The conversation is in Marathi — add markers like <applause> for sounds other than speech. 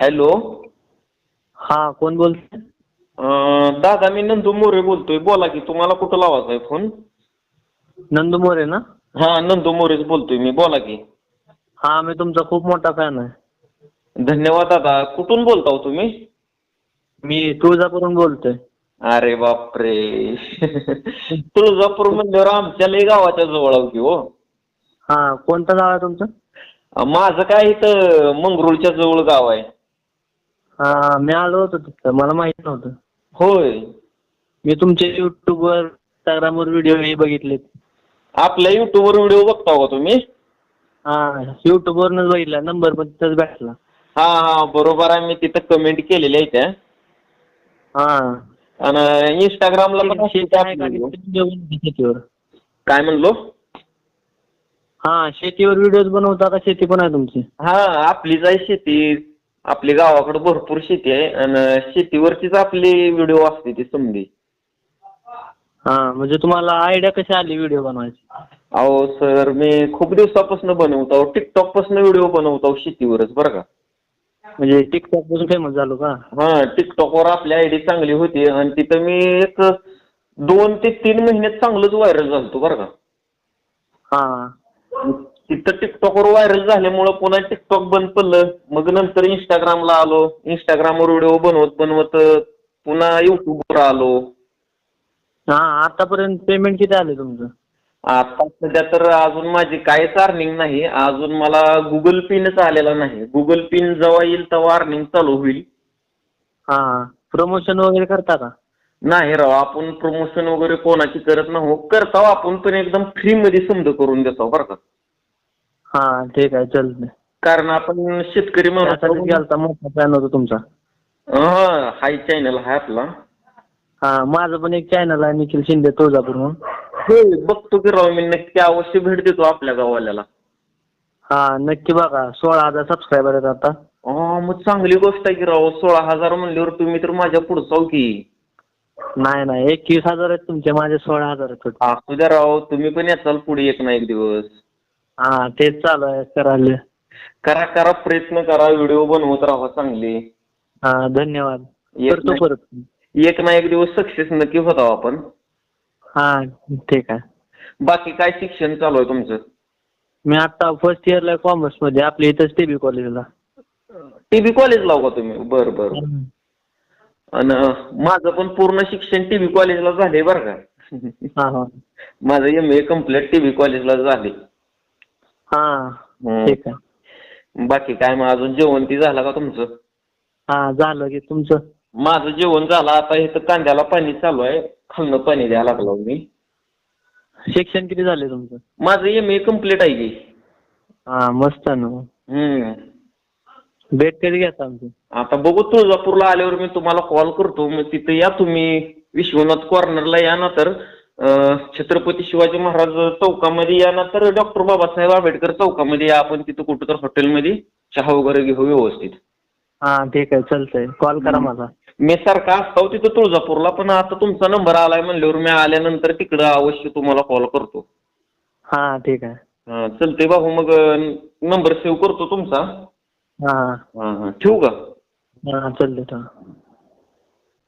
हॅलो. हा कोण बोलतोय? अं, दादा मी नंदू मोरे बोलतोय. बोला की तुम्हाला कुठं लावायचा आहे फोन? नंदू मोरे ना? हा नंदू मोरेच बोलतोय मी. बोला की. हा मी तुमचा खूप मोठा फॅन आहे. धन्यवाद दादा. कुठून बोलता हो तुम्ही? मी तुळजापूरहून बोलतोय. अरे बापरे. <laughs> तुळजापूर म्हणल्यावर आमच्या लई गावाच्या जवळ आहो की हो. हा कोणतं गाव आहे तुमचं? अं, माझं काय इथं मंगरुळच्या जवळ गाव आहे. हा मी आलो होतो तिथं. मला माहीत नव्हतं. होय. मी तुमचे युट्यूबवर इंस्टाग्रामवर व्हिडिओ बघितले आपल्या युट्यूबवर व्हिडिओ बघता का तुम्ही? हा युट्यूबवरनच बघितला. नंबर पण तिथंच भेटला. हा हा बरोबर आहे. मी तिथं कमेंट केलेल्या आहे त्या हा. आणि इंस्टाग्रामला पण शेती आहे. शेतीवर. काय म्हणलो? हा शेतीवर व्हिडिओज बनवता का शेती पण आहे तुमची. हा आपलीच आहे शेती. आपली गावाकडे भरपूर शेती आहे आणि शेतीवरचीच आपली व्हिडिओ असते ती समधी. हा म्हणजे तुम्हाला आयडिया कशी आली व्हिडिओ बनवायची? अहो सर मी खूप दिवसापासून बनवतो. टिकटॉकपासून व्हिडिओ बनवतो शेतीवरच बरं का? म्हणजे टिकटॉकपासून फेमस झालो का? हा टिकटॉकवर आपली आयडी चांगली होती आणि तिथं मी एक दोन ते तीन महिन्यात चांगलंच व्हायरल झालतो बरं का? हा. तिथं टिकटॉकवर व्हायरल झाल्यामुळं पुन्हा टिकटॉक बंद पडलं. मग नंतर इंस्टाग्रामला आलो. इंस्टाग्रामवर व्हिडिओ बनवत बनवत पुन्हा युट्यूबवर आलो. हा आतापर्यंत पेमेंट किती आले तुमचं? आता सध्या तर अजून माझी काहीच अर्निंग नाही. अजून मला गुगल पिनच आलेला नाही. गुगल पिन जेव्हा येईल तेव्हा अर्निंग चालू होईल. हा प्रमोशन वगैरे करता का? नाही राव आपण प्रमोशन वगैरे कोणाची करत नाही. करतो आपण पण एकदम फ्री मध्ये समज करून देतो बरं का. हा ठीक आहे चालतंय कारण आपण शेतकरी त्यासाठी म्हणून गेलता मोठा फॅन होता तुमचा. हा हाय चॅनल आहे आपला. हा माझं पण एक चॅनल आहे निखिल शिंदे तुळजापूर म्हणून. होय बघतो की राव मी नक्की अवश्य भेट देतो आपल्या गावाल्याला हा नक्की बघा सोळा हजार सबस्क्रायबर आहेत आता. हा मग चांगली गोष्ट आहे की राव सोळा हजार म्हणल्यावर तुम्ही तर माझ्या पुढचा हो की. नाही नाही एकवीस हजार आहेत तुमचे माझे सोळा हजार आहेत. असू द्या राव तुम्ही पण याचाल पुढे एक ना एक दिवस. हा तेच चालू आहे करायला. करा करा प्रयत्न करा व्हिडिओ बनवत राहा चांगले. हा धन्यवाद. येत करतो नाही. परत. एक ना एक दिवस सक्सेस नक्की होता आपण. हा ठीक आहे. बाकी काय शिक्षण चालू आहे तुमचं? मी आता फर्स्ट इयरला कॉमर्समध्ये आपल्या इथंच टी बी कॉलेजला टीबी कॉलेज लाव का तुम्ही? बरं बरं. आणि माझं पण पूर्ण शिक्षण टीबी कॉलेजला झाले बरं का. हा हा. <laughs> माझं एम ए कंप्लीट टीबी कॉलेजला झाले हा. ठीक आहे. बाकी काय मग अजून जेवण ती झालं का तुमचं? हा झालं की. तुमचं? माझं जेवण झालं. आता इथं कांद्याला पाणी चालू आहे. खालनं पाणी द्यायला लागलो मी. शिक्षण किती झाले तुमचं? माझं एम ए कंप्लीट आहे की. हा मस्त आहे ना. मग. हम्म. भेट कधी घेता आमची? आता बघू तुळजापूरला आल्यावर मी तुम्हाला कॉल करतो. मग तिथं या तुम्ही. विश्वनाथ कॉर्नरला या ना तर. छत्रपती शिवाजी महाराज चौकामध्ये या ना तर डॉक्टर बाबासाहेब आंबेडकर चौकामध्ये या आपण तिथं कुठं तर हॉटेलमध्ये चहा वगैरे घेऊ व्यवस्थित. हा ठीक आहे चालतंय. कॉल करा मला मी सारखा असतो तिथं तुळजापूरला पण आता तुमचा नंबर आलाय म्हणल्यावर मी आल्यानंतर तिकडं अवश्य तुम्हाला कॉल करतो. हा ठीक आहे. हा चलते बाबू मग नंबर सेव्ह करतो तुमचा. हा. हा हा ठेवू का? हा चालतंय हा